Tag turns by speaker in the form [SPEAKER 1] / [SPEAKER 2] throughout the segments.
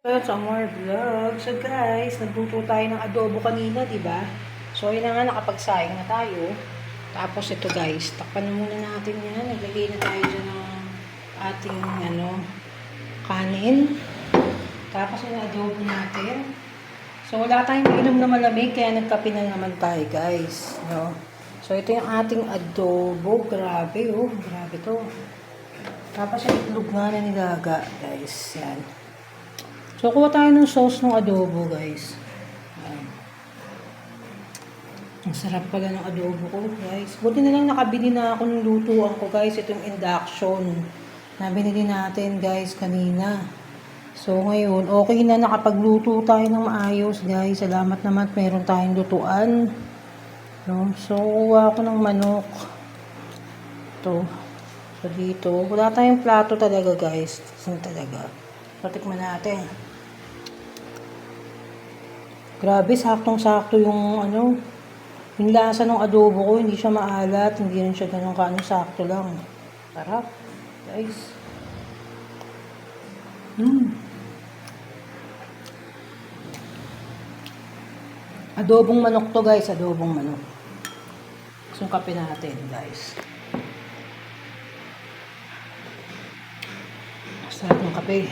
[SPEAKER 1] Sa more vlog. So guys, nagluto tayo ng adobo kanina, di ba? So ayun na nga, nakapagsaing na tayo. Tapos ito guys, takpan na muna natin yan. Naglagay na tayo dyan ng ating ano, kanin. Tapos yung adobo natin. So wala tayong inom na malamig, kaya nagkape na naman tayo guys. No? So ito yung ating adobo. Grabe oh, grabe to. Tapos yung itlog nga na nilaga guys. Yan. So, kuha tayo ng sauce ng adobo, guys. Ang sarap pala ng adobo ko, guys. Buti na lang nakabili na ako ng lutuan ko, guys. Ito yung induction na binili natin, guys, kanina. So, ngayon, okay na nakapagluto tayo ng maayos, guys. Salamat naman at meron tayong lutuan. No? So, kuha ako ng manok. Ito. So, dito. Wala tayong plato talaga, guys. Saan talaga? So, tikman natin. Grabe, saktong-sakto yung ano, yung lasa ng adobo ko, hindi siya maalat, hindi rin siya ganun kaano, sakto lang. Sarap, guys. Mm. Adobong manok to guys, adobong manok. Sungkapin natin guys. Sarap ng kape.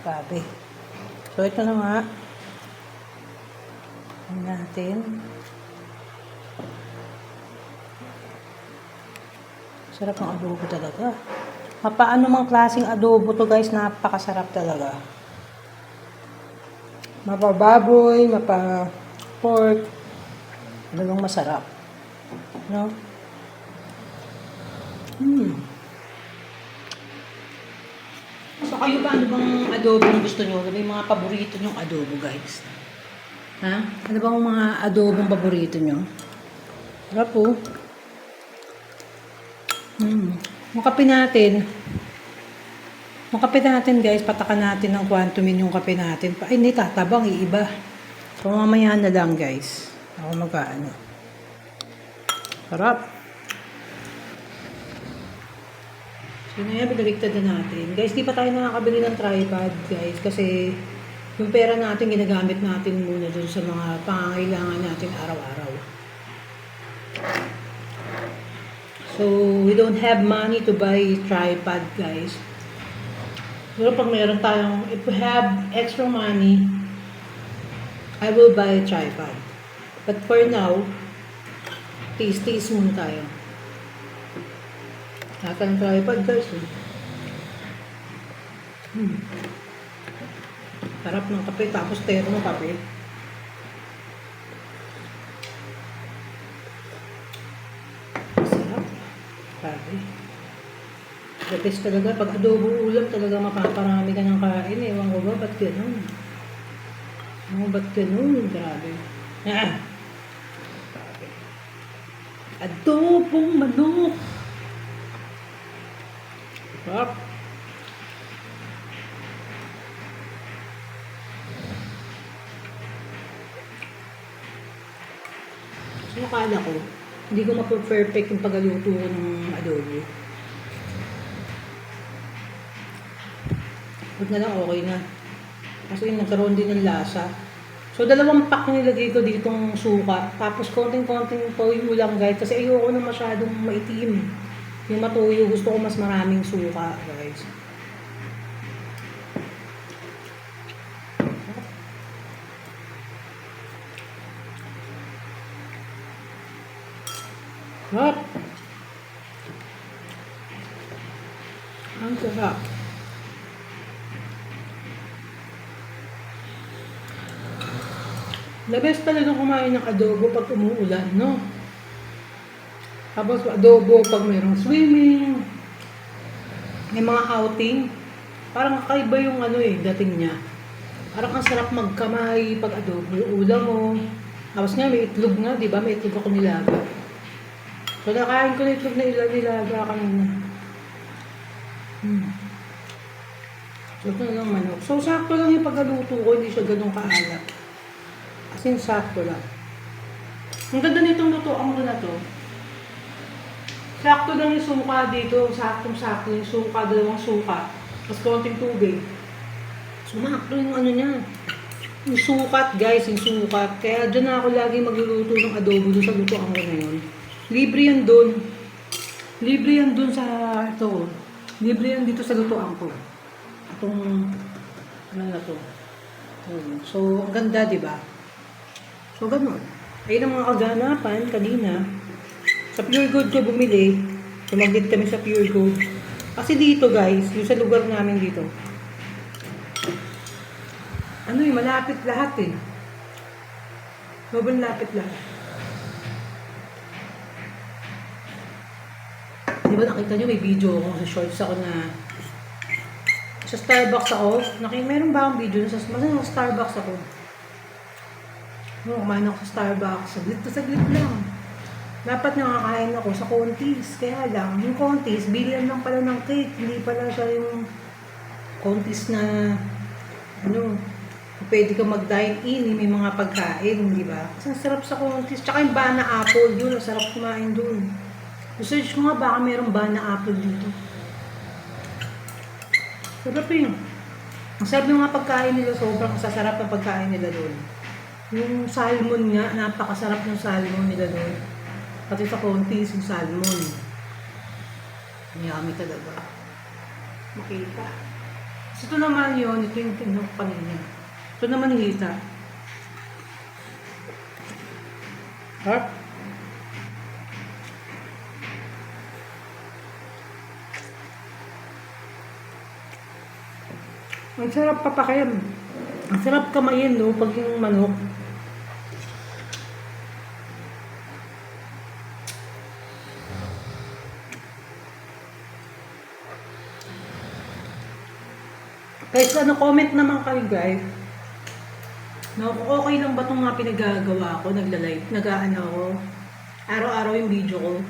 [SPEAKER 1] Grabe. So ito na nga. Natin. Sarap ng adobo talaga. Mapaano mang klaseng adobo to guys, napakasarap talaga. Mapababoy, mapa pork, talagang masarap. No? Hmm. So kayo ba, ano bang adobo gusto nyo? Ano yung mga paborito nyong adobo guys? Ha? Ano bang mga adobong paborito nyo? Sarap po. Hmm. Yung kape natin. Yung kape natin guys, patakan natin ng quantumin yung kape natin. Ay, hindi tatabang, iiba. So mamaya na lang guys. Ako magkaano. Sarap. So na yan, binaligtad na natin. Guys, di pa tayo nakakabili ng tripod guys. Kasi yung pera natin, ginagamit natin muna dun sa mga pangangailangan natin araw-araw. So, we don't have money to buy tripod, guys. Pero pag meron tayong, if we have extra money, I will buy a tripod. But for now, taste-taste muna tayo. Lahat ng tripod, guys. eh. Hmm. Sarap ng kape, tapos terno kape. Sarap. Sabi. The best talaga. Pag adobo ulam, talaga mapaparami ka ng kain. Ewan ko ba, ba't ganun? Ano, ba't ganun? Grabe. Ah! Grabe. Adobong manok! Sarap. Akala ko, hindi ko mapo-perfect yung pagluto ng adobo. Huwag na lang okay na. Kasi nagkaroon din ng lasa. So, dalawang pack nilagay ko ditong suka. Tapos, konting-konting toyo lang, guys. Kasi ayoko na masyadong maitim. Yung matuyo, gusto ko mas maraming suka, guys. Sarap. Ang sarap. The best talaga kumain ng adobo pag umuulan, no? Tapos adobo pag mayroong swimming, may mga outing. Parang kakaiba yung ano eh, dating niya. Parang ang sarap magkamay pag adobo. Yung ulam mo. Tapos nga may itlog nga, di ba? May itlog ako nilaga. So nakain ko na itlog na ilag nilaga kanina. Hmm. So ito na lang manok. So sakto lang yung pagkaluto ko, hindi siya ganun kaalat. As in, sakto lang. Ang ganda nitong lutoan ko na to. Sakto lang yung suka dito. Saktong-sakto yung suka, dalawang suka. Tapos konting tubig. Sumakto yung ano niya. Yung sukat, guys, yung sukat. Kaya dyan na ako lagi magluluto ng adobo doon sa lutoan ko ngayon. Libre yan doon. Libre yan doon sa ito. Libre yan dito sa lutoan ko. Itong, ano na to. So, ang ganda, di ba? So, ganun. Ayun ang mga kaganapan kanina. Sa Pure Gold ko bumili. Tumaglit kami sa Pure Gold. Kasi dito, guys, yung sa lugar namin dito, ano eh, malapit lahat eh. Sobrang lapit lahat. Di ba nakita nyo may video ako sa shorts ako na sa Starbucks ako. Naki, meron ba akong video? Sa, sa Starbucks ako. No, kumain ako sa Starbucks. Saglit to saglit lang. Dapat nakakain ako sa Contis. Kaya lang, yung Contis, bilihan lang pala ng cake. Hindi pala siya yung Contis na ano, pwede ka mag-dine in, may mga pagkain, di ba? Kasi sarap sa Contis. Tsaka yung Bana Apple, yun, ang sarap kumain dun. Research ko nga, baka mayroong Bana Apple dito. Sarap yun. Ang sarap ng mga pagkain nila, sobrang sasarap ng pagkain nila doon. Yung salmon nga, napakasarap ng salmon nila doon. Pati sa Contis, yung salmon. Yummy talaga. Makita. So, ito naman yun, ito yung tinok kanina. Ito naman hita. Harp. Ang sarap papakain. Ang sarap kamayin, no? Pag yung manok. Guys, ano, comment naman kayo guys. No, okay lang ba itong mga pinagagawa ko, nagla-live, nag-ano ako, araw-araw yung video ko.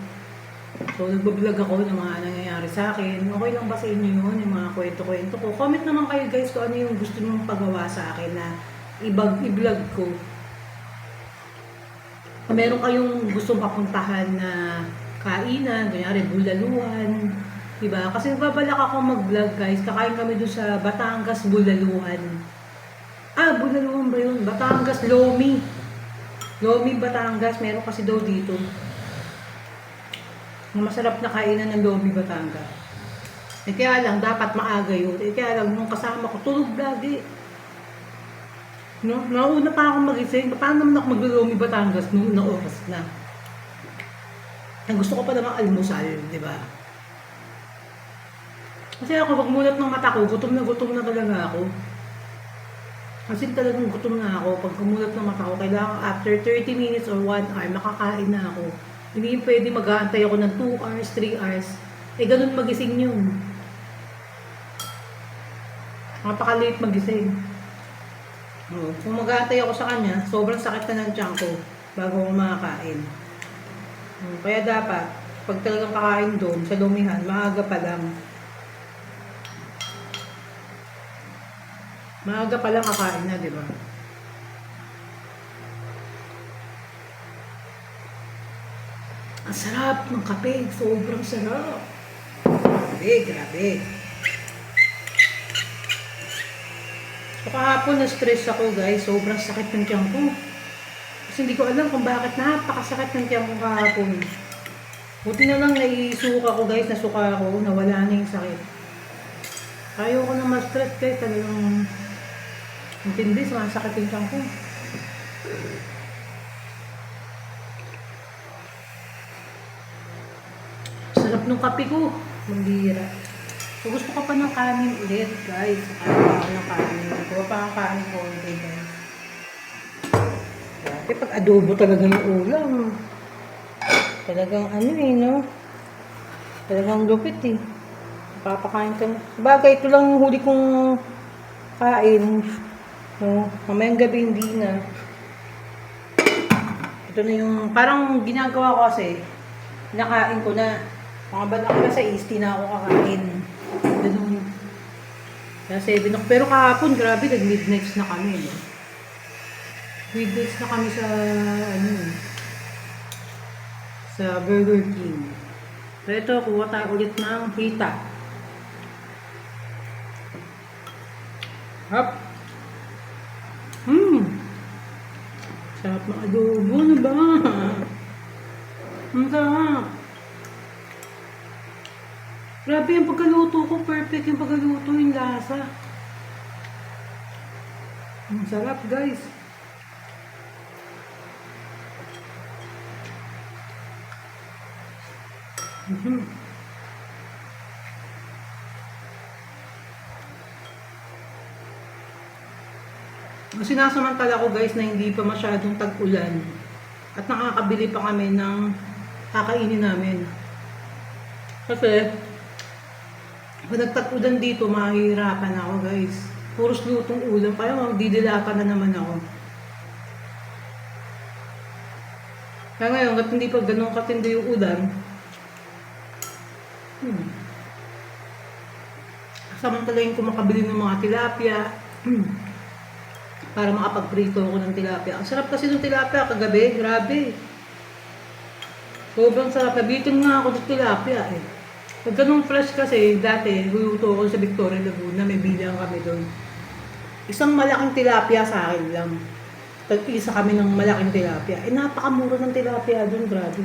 [SPEAKER 1] So, nagbablog ako ng mga nangyayari sa akin. Okay lang ba sa inyo yun, yung mga kwento-kwento ko? Comment naman kayo guys kung ano yung gusto nyong pagawa sa akin na ibag i-vlog ko. Kung meron kayong gustong papuntahan na kainan, kunyari bulaluhan, diba? Kasi nagbabalak ako mag-vlog guys, kakain kami doon sa Batangas Bulaluhan. Ah, Bulaluhan ba yun? Batangas Lomi. Lomi, Batangas, meron kasi daw dito. Ang masarap na kainan ng Lomi, Batangas. Eh kaya lang, dapat maaga yun. Eh kaya lang, nung kasama ko, tulog lagi. No? Nauna pa akong magising. Paano naman ako mag-Lomi, Batangas nung na oras na? Ang gusto ko pa naman almusal, di ba? Kasi ako, pag mulat ng mata ko, gutom na gutom na talaga ako. Kasi talagang gutom na ako. Pag kumulat ng mata ko, kailangan after 30 minutes or 1 hour, makakain na ako. Hindi pwede mag-aantay ako ng 2 hours, 3 hours. Eh, ganun magising yun. Napaka-late magising. Oh, kung mag-aantay ako sa kanya, sobrang sakit na ng tiyan ko bago ako makakain. Oh, kaya dapat, pag talagang kakain doon, sa lumihan, maaga pa lang. Maaga pa lang kakain na, di ba? Ang sarap ng kape. Sobrang sarap. Grabe, grabe. So kahapon na-stress ako guys. Sobrang sakit ng tiyan ko. Kasi hindi ko alam kung bakit napakasakit ng tiyan ko kahapon. Buti na lang naisuka ko guys. Nasuka ako. Nawala na yung sakit. Ayaw ko na ma-stress guys. Talagang intindi. Sumasakit yung tiyan ko. Sarap ng kape ko. Mambira. So, gusto ko pa ng kanin ulit, guys. Kaya pa ako ng kanin. Kuha pa ang kanin ko ulit, guys. Grabe, pag adobo talaga ng ulam. Talagang ano eh, no? Talagang lupit eh. Papakain ka na. Bagay, ito lang huli kong kain. No? Mamayang gabi hindi na. Ito na yung, parang ginagawa ko kasi, nakain ko na. Mga banak na sa East, na ako kakain. Ganun. Kaya 7 o'clock. Pero kahapon, grabe, nag-midnights na kami. No? Midnights na kami sa, ano, sa Burger King. So ito, kuha tayo ulit ng pita. Hap. Hmm. Sarap ng adobo, ano ba? Ang sarap. Grabe yung pagkaluto ko, perfect yung pagkaluto, yung lasa. Ang sarap, guys. Mhm. Kasi nasamantala ko guys na hindi pa masyadong tag-ulan. At nakakabili pa kami ng kakainin namin. Kasi, pag nagtag-ulan dito, mahihirapan ako guys. Puros lutong ulam, kaya magdidilapan na naman ako. Kaya ngayon, kat hindi pa ganun katindi yung ulan, hmm. Samantalayin ko makabili ng mga tilapia, para makapagprito ako ng tilapia. Ang sarap kasi ng tilapia kagabi, grabe. Sobrang sarap. Nabitin nga ako ng tilapia eh. Pag ganun fresh kasi, dati, luluto ako sa Victoria Laguna, may bilang kami doon. Isang malaking tilapia sa akin lang. Tag-isa kami ng malaking tilapia. Eh, napakamura ng tilapia doon, grabe.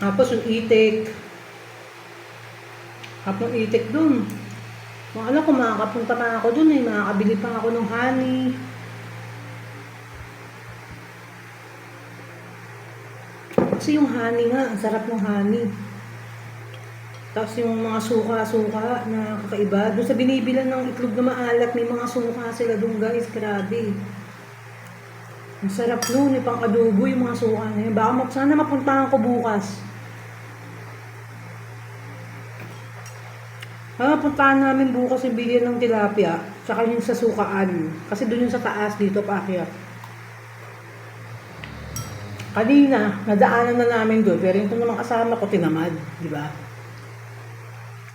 [SPEAKER 1] Tapos yung itik, Kapag itik dun. Kung alam ko, makakapunta pa ako dun eh. Makakabili pa ako ng honey. Kasi yung honey nga, ang sarap ng honey. Tapos yung mga suka-suka na kakaiba. Doon sa binibilan ng itlog na maalat, may mga suka sila doon guys. Grabe. Ang sarap nun, eh, pang adobo yung mga suka na yun. Baka sana mapuntahan ko bukas. Ah, puntahan namin bukas yung bilyan ng tilapia, tsaka yung sa sukaan. Kasi doon yung sa taas dito paakyat. Kanina, nadaanan na namin doon, pero yung naman kasama ko tinamad, di ba?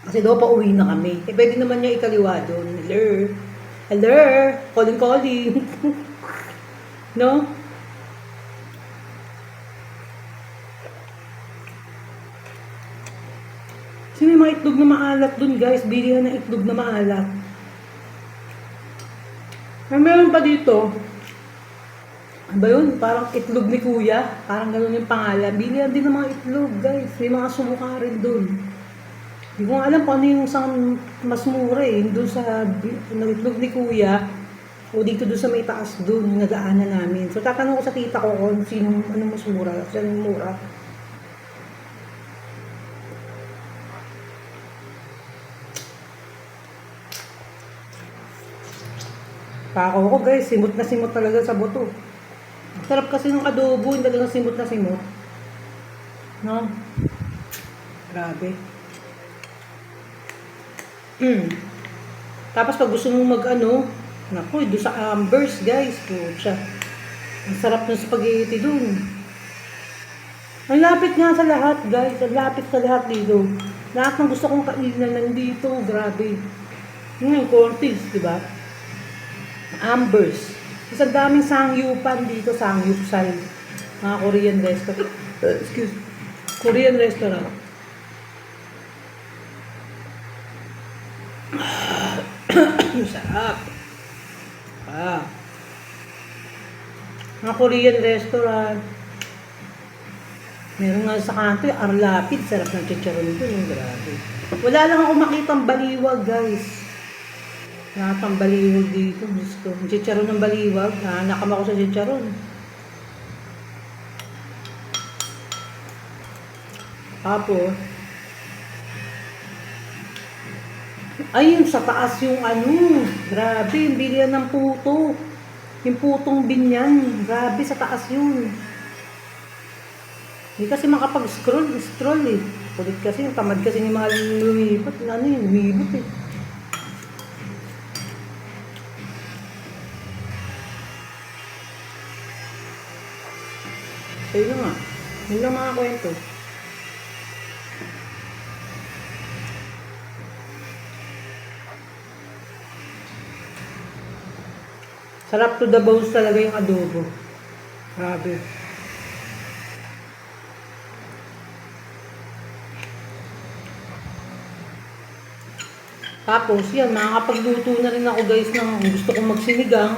[SPEAKER 1] Kasi daw pa uwi na kami. Eh, pwede naman niya ikaliwa doon. Hello? Hello? Calling, calling. no? Kasi may mga itlog na maalat dun guys. Bili na ng itlog na maalat. May meron pa dito. Ba yun? Parang itlog ni kuya. Parang ganun yung pangalan. Bili din ng mga itlog guys. May mga suka rin dun. Hindi ko alam kung ano yung isang mas mura eh. Doon sa bi- ng itlog ni kuya. O dito doon sa may taas doon. Nadaanan namin. So tatanong ko sa tita ko kung sino, ano mas mura. Sino yung mura. Pako ko guys, simot na simot talaga sa buto. Sarap kasi ng adobo, yung talagang simot na simot. No? Grabe. Mm. Tapos pag gusto mong mag ano, naku, doon sa Ambers guys, pucha. Ang sarap ng spaghetti dun. Ang lapit nga sa lahat guys, ang lapit sa lahat dito. Lahat ng gusto kong kainan nandito, grabe. Yung Cortez, di ba? Ambers. Isang daming sangyupan dito, sangyupsal. Mga Korean restaurant. Uh, excuse Korean restaurant. Sarap. Ah. Mga Korean restaurant. Meron nga sa kanto, yung Arlapid. Sarap ng chicharon. Yung grabe. Wala lang ako makitang baliwag, guys. Lahat ng baliwag dito. Diyos ko. Chicharon ng baliwag. Ah, nakama ko sa chicharon. Tapos, ayun, sa taas yung ano. Grabe, yung bilihan ng puto. Yung putong binyan. Grabe, sa taas yun. Hindi kasi makapag-scroll, scroll eh. Kulit kasi, tamad kasi ni mga lumipat. Ano yun, lumibot eh. So yun nga. Yun lang mga kwento. Sarap to the bones talaga yung adobo. Grabe. Tapos yan, makakapagluto na rin ako guys ng gusto kong magsinigang.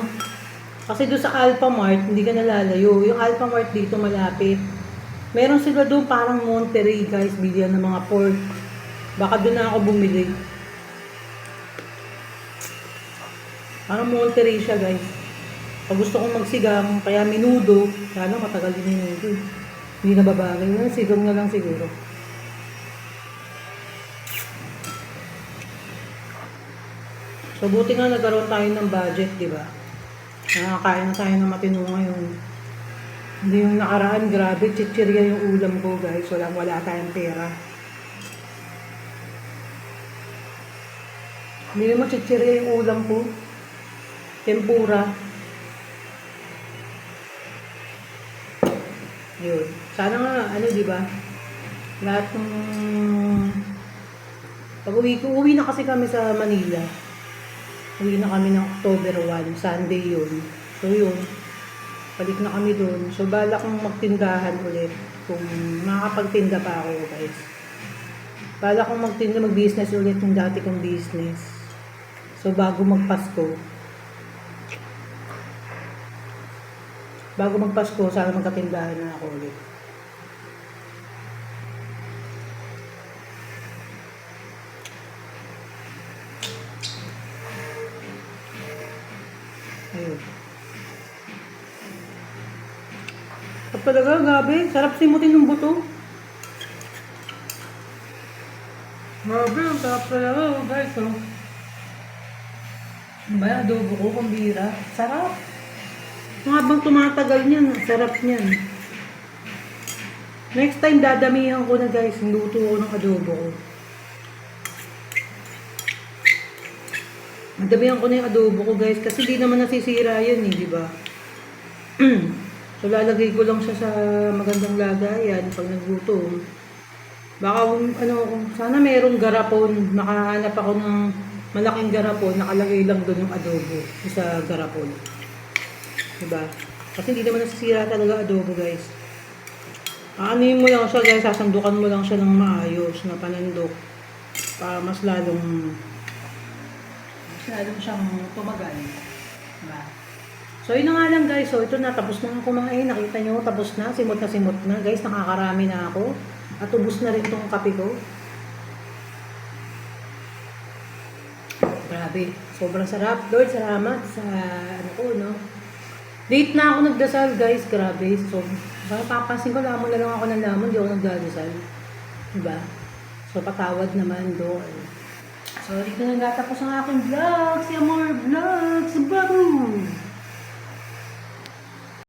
[SPEAKER 1] Kasi doon sa Alpha Mart, hindi ka nalalayo. Yung Alpha Mart dito malapit. Meron sila doon parang Monterey guys, bilyan ng mga pork. Baka doon na ako bumili. Parang Monterey siya guys. Pag gusto kong magsigang, kaya minudo, lang matagal din minudo. Hindi na babagay. Sigang na lang siguro. So, buti nga nagkaroon tayo ng budget, di ba? Nakakain na tayo ng matino ngayon. Hindi yung nakaraan, grabe, chichirya yung ulam ko, guys. Walang wala tayong pera. Hindi naman chichirya yung ulam ko. Tempura. Yun. Sana nga, ano, di ba? Lahat ng... Pag uwi ko, uwi na kasi kami sa Manila. Uwi na kami ng October 1, Sunday yun. So yun, balik na kami doon. So bala kong magtindahan ulit kung makakapagtinda pa ako guys. Bala kong magtinda, mag-business ulit yung dati kong business. So bago magpasko, bago magpasko, sana magkatindahan na ako ulit. Talaga, gabi. Sarap simutin ng buto. Grabe, ang sarap talaga, oh, guys. Oh. Ano ba yung adobo ko, pambira? Sarap. Habang tumatagal niyan, sarap niyan. Next time, dadamihan ko na guys, yung luto ko ng adobo ko. Madamihan ko na yung adobo ko guys kasi di naman nasisira yan eh, di ba? so lalagay ko lang siya sa magandang lagayan pag nagluto. Baka ano, sana merong garapon, makahanap ako ng malaking garapon, nakalagay lang doon yung adobo sa garapon. Di ba? Kasi hindi naman nasisira talaga adobo guys. Aanuhin mo lang siya guys, sasandukan mo lang siya ng maayos na panandok para mas lalong Masyadong siyang tumagal. Diba? So, yun nga lang guys. So, ito na. Tapos na kumain. Nakita nyo, tapos na. Simot na simot na. Guys, nakakarami na ako. At ubus na rin tong kape ko. Grabe. Sobrang sarap. Lord, salamat sa ano ko, no? Late na ako nagdasal, guys. Grabe. So, baka papansin ko, lamon na lang ako ng lamon. Hindi ako nagdadasal. Diba? So, patawad naman doon. So, dito na natapos ang aking vlog. Si Amor Vlogs. Babu!